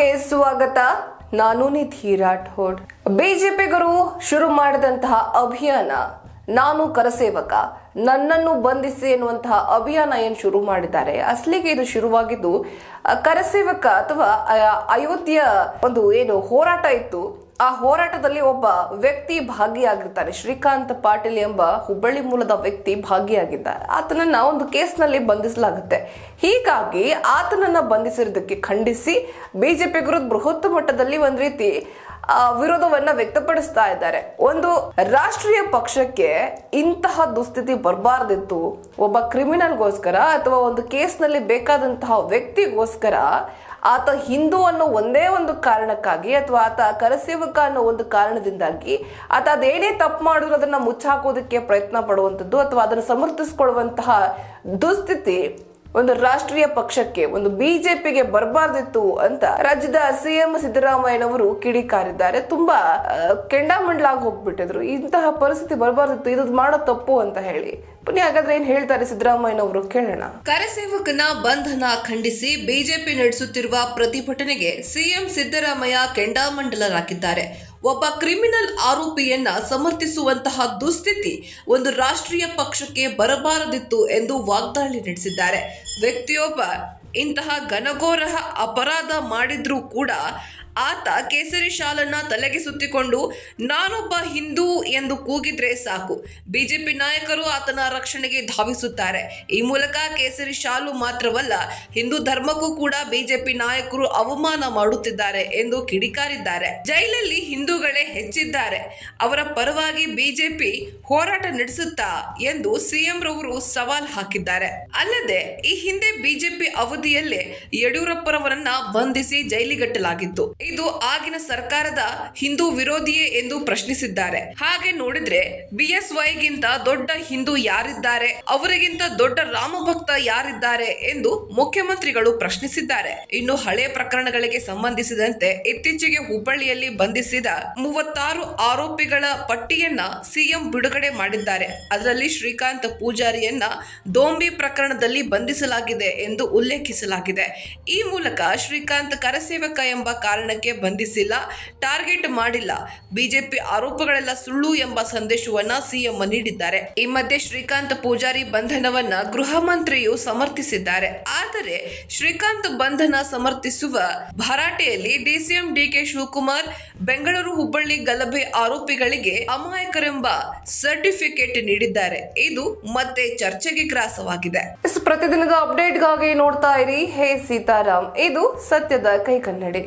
ನ್ಯೂಸ್ಗೆ ಸ್ವಾಗತ. ನಾನು ನಿಧಿ ರಾಠೋಡ್. ಬಿಜೆಪಿಗರು ಶುರು ಮಾಡಿದಂತಹ ಅಭಿಯಾನ ನಾನು ಕರಸೇವಕ, ನನ್ನನ್ನು ಬಂಧಿಸಿ ಎನ್ನುವಂತಹ ಅಭಿಯಾನ ಏನು ಶುರು ಮಾಡಿದ್ದಾರೆ? ಅಸಲಿಗೆ ಇದು ಶುರುವಾಗಿದ್ದು ಕರಸೇವಕ ಅಥವಾ ಅಯೋಧ್ಯ ಒಂದು ಏನು ಹೋರಾಟ ಇತ್ತು. ಆ ಹೋರಾಟದಲ್ಲಿ ಒಬ್ಬ ವ್ಯಕ್ತಿ ಭಾಗಿಯಾಗಿರ್ತಾರೆ, ಶ್ರೀಕಾಂತ್ ಪಾಟೀಲ್ ಎಂಬ ಹುಬ್ಬಳ್ಳಿ ಮೂಲದ ವ್ಯಕ್ತಿ ಭಾಗಿಯಾಗಿದ್ದಾರೆ. ಆತನನ್ನ ಒಂದು ಕೇಸ್ನಲ್ಲಿ ಬಂಧಿಸಲಾಗುತ್ತೆ. ಹೀಗಾಗಿ ಆತನನ್ನ ಬಂಧಿಸಿರೋದಕ್ಕೆ ಖಂಡಿಸಿ, ಬಿಜೆಪಿ ವಿರುದ್ಧ ಬೃಹತ್ ಮಟ್ಟದಲ್ಲಿ ಒಂದು ರೀತಿ ವಿರೋಧವನ್ನ ವ್ಯಕ್ತಪಡಿಸ್ತಾ ಇದ್ದಾರೆ. ಒಂದು ರಾಷ್ಟ್ರೀಯ ಪಕ್ಷಕ್ಕೆ ಇಂತಹ ದುಸ್ಥಿತಿ ಬರಬಾರ್ದಿತ್ತು, ಒಬ್ಬ ಕ್ರಿಮಿನಲ್ಗೋಸ್ಕರ ಅಥವಾ ಒಂದು ಕೇಸ್ನಲ್ಲಿ ಬೇಕಾದಂತಹ ವ್ಯಕ್ತಿಗೋಸ್ಕರ ಆತ ಹಿಂದೂ ಅನ್ನೋ ಒಂದೇ ಒಂದು ಕಾರಣಕ್ಕಾಗಿ ಅಥವಾ ಆತ ಕರಸೇವಕ ಅನ್ನೋ ಒಂದು ಕಾರಣದಿಂದಾಗಿ ಆತ ಅದೇನೇ ತಪ್ಪು ಮಾಡಿದ್ರು ಅದನ್ನ ಮುಚ್ಚಾಕೋದಕ್ಕೆ ಪ್ರಯತ್ನ ಪಡುವಂಥದ್ದು ಅಥವಾ ಅದನ್ನು ಸಮರ್ಥಿಸ್ಕೊಳ್ಳುವಂತಹ ದುಸ್ಥಿತಿ ಒಂದು ರಾಷ್ಟ್ರೀಯ ಪಕ್ಷಕ್ಕೆ ಒಂದು ಬಿಜೆಪಿಗೆ ಬರಬಾರ್ದಿತ್ತು ಅಂತ ರಾಜ್ಯದ ಸಿಎಂ ಸಿದ್ದರಾಮಯ್ಯನವರು ಕಿಡಿಕಾರಿದ್ದಾರೆ. ತುಂಬಾ ಕೆಂಡಾಮಂಡ್ಲಾಗಿ ಹೋಗ್ಬಿಟ್ಟಿದ್ರು. ಇಂತಹ ಪರಿಸ್ಥಿತಿ ಬರಬಾರ್ದಿತ್ತು. ಇದು ಮಾಡೋ ತಪ್ಪು ಅಂತ ಹೇಳಿ. ಬನ್ನಿ ಹಾಗಾದ್ರೆ ಏನ್ ಹೇಳ್ತಾರೆ ಸಿದ್ದರಾಮಯ್ಯನವರು? ಕೇಳೋಣ. ಕರಸೇವಕನ ಬಂಧನ ಖಂಡಿಸಿ ಬಿಜೆಪಿ ನಡೆಸುತ್ತಿರುವ ಪ್ರತಿಭಟನೆಗೆ ಸಿಎಂ ಸಿದ್ದರಾಮಯ್ಯ ಕೆಂಡಾಮಂಡಲರಾಗಿದ್ದಾರೆ. ಒಬ್ಬ ಕ್ರಿಮಿನಲ್ ಆರೋಪಿಯನ್ನ ಸಮರ್ಥಿಸುವಂತಹ ದುಸ್ಥಿತಿ ಒಂದು ರಾಷ್ಟ್ರೀಯ ಪಕ್ಷಕ್ಕೆ ಬರಬಾರದಿತ್ತು ಎಂದು ವಾಗ್ದಾಳಿ ನಡೆಸಿದ್ದಾರೆ. ವ್ಯಕ್ತಿಯೊಬ್ಬ ಇಂತಹ ಘನಘೋರ ಅಪರಾಧ ಮಾಡಿದ್ರೂ ಕೂಡ ಆತ ಕೇಸರಿ ಶಾಲನ್ನ ತಲೆಗೆ ಸುತ್ತಿಕೊಂಡು, ನಾನೊಬ್ಬ ಹಿಂದೂ ಎಂದು ಕೂಗಿದ್ರೆ ಸಾಕು. ಬಿಜೆಪಿ ನಾಯಕರು ಆತನ ರಕ್ಷಣೆಗೆ ಧಾವಿಸುತ್ತಾರೆ. ಈ ಮೂಲಕ ಕೇಸರಿ ಶಾಲು ಮಾತ್ರವಲ್ಲ, ಹಿಂದೂ ಧರ್ಮಕ್ಕೂ ಕೂಡ ಬಿಜೆಪಿ ನಾಯಕರು ಅವಮಾನ ಮಾಡುತ್ತಿದ್ದಾರೆ ಎಂದು ಕಿಡಿಕಾರಿದ್ದಾರೆ. ಜೈಲಲ್ಲಿ ಹಿಂದೂಗಳೇ ಹೆಚ್ಚಿದ್ದಾರೆ. ಅವರ ಪರವಾಗಿ ಬಿಜೆಪಿ ಹೋರಾಟ ನಡೆಸುತ್ತಾ ಎಂದು ಸಿಎಂ ರವರು ಸವಾಲ್ ಹಾಕಿದ್ದಾರೆ. ಅಲ್ಲದೆ, ಈ ಹಿಂದೆ ಬಿಜೆಪಿ ಅವಧಿಯಲ್ಲೇ ಯಡಿಯೂರಪ್ಪರವರನ್ನ ಬಂಧಿಸಿ ಜೈಲಿಗಟ್ಟಲಾಗಿತ್ತು. ಇದು ಆಗಿನ ಸರ್ಕಾರದ ಹಿಂದೂ ವಿರೋಧಿಯೇ ಎಂದು ಪ್ರಶ್ನಿಸಿದ್ದಾರೆ. ಹಾಗೆ ನೋಡಿದ್ರೆ ಬಿಎಸ್ವೈಗಿಂತ ದೊಡ್ಡ ಹಿಂದೂ ಯಾರಿದ್ದಾರೆ? ಅವರಿಗಿಂತ ದೊಡ್ಡ ರಾಮಭಕ್ತ ಯಾರಿದ್ದಾರೆ ಎಂದು ಮುಖ್ಯಮಂತ್ರಿಗಳು ಪ್ರಶ್ನಿಸಿದ್ದಾರೆ. ಇನ್ನು ಹಳೆ ಪ್ರಕರಣಗಳಿಗೆ ಸಂಬಂಧಿಸಿದಂತೆ ಇತ್ತೀಚೆಗೆ ಹುಬ್ಬಳ್ಳಿಯಲ್ಲಿ ಬಂಧಿಸಿದ ಮೂವತ್ತಾರು ಆರೋಪಿಗಳ ಪಟ್ಟಿಯನ್ನ ಸಿಎಂ ಬಿಡುಗಡೆ ಮಾಡಿದ್ದಾರೆ. ಅದರಲ್ಲಿ ಶ್ರೀಕಾಂತ್ ಪೂಜಾರಿಯನ್ನ ದೋಂಬಿ ಪ್ರಕರಣದಲ್ಲಿ ಬಂಧಿಸಲಾಗಿದೆ ಎಂದು ಉಲ್ಲೇಖಿಸಲಾಗಿದೆ. ಈ ಮೂಲಕ ಶ್ರೀಕಾಂತ್ ಕರಸೇವಕ ಎಂಬ ಕಾರಣಕ್ಕೆ ಬಂಧಿಸಿಲ್ಲ, ಟಾರ್ಗೆಟ್ ಮಾಡಿಲ್ಲ. ಬಿಜೆಪಿ ಆರೋಪಗಳೆಲ್ಲ ಸುಳ್ಳು ಎಂಬ ಸಂದೇಶವನ್ನ ಸಿಎಂ ನೀಡಿದ್ದಾರೆ. ಈ ಮಧ್ಯೆ ಶ್ರೀಕಾಂತ್ ಪೂಜಾರಿ ಬಂಧನವನ್ನ ಗೃಹ ಮಂತ್ರಿಯು ಸಮರ್ಥಿಸಿದ್ದಾರೆ. ಆದರೆ ಶ್ರೀಕಾಂತ್ ಬಂಧನ ಸಮರ್ಥಿಸುವ ಭರಾಟೆಯಲ್ಲಿ ಡಿಸಿಎಂ ಡಿಕೆ ಶಿವಕುಮಾರ್, ಬೆಂಗಳೂರು ಹುಬ್ಬಳ್ಳಿ ಗಲಭೆ ಆರೋಪಿಗಳಿಗೆ ಅಮಾಯಕರೆಂಬ ಸರ್ಟಿಫಿಕೇಟ್ ನೀಡಿದ್ದಾರೆ. ಇದು ಮತ್ತೆ ಚರ್ಚೆಗೆ ಗ್ರಾಸವಾಗಿದೆ. ಪ್ರತಿದಿನದ ಅಪ್ಡೇಟ್ಗಾಗಿ ನೋಡ್ತಾ ಇರಿ. ಹೇ ಸೀತಾರಾಮ್. ಇದು ಸತ್ಯದ ಕೈ ಕನ್ನಡಿ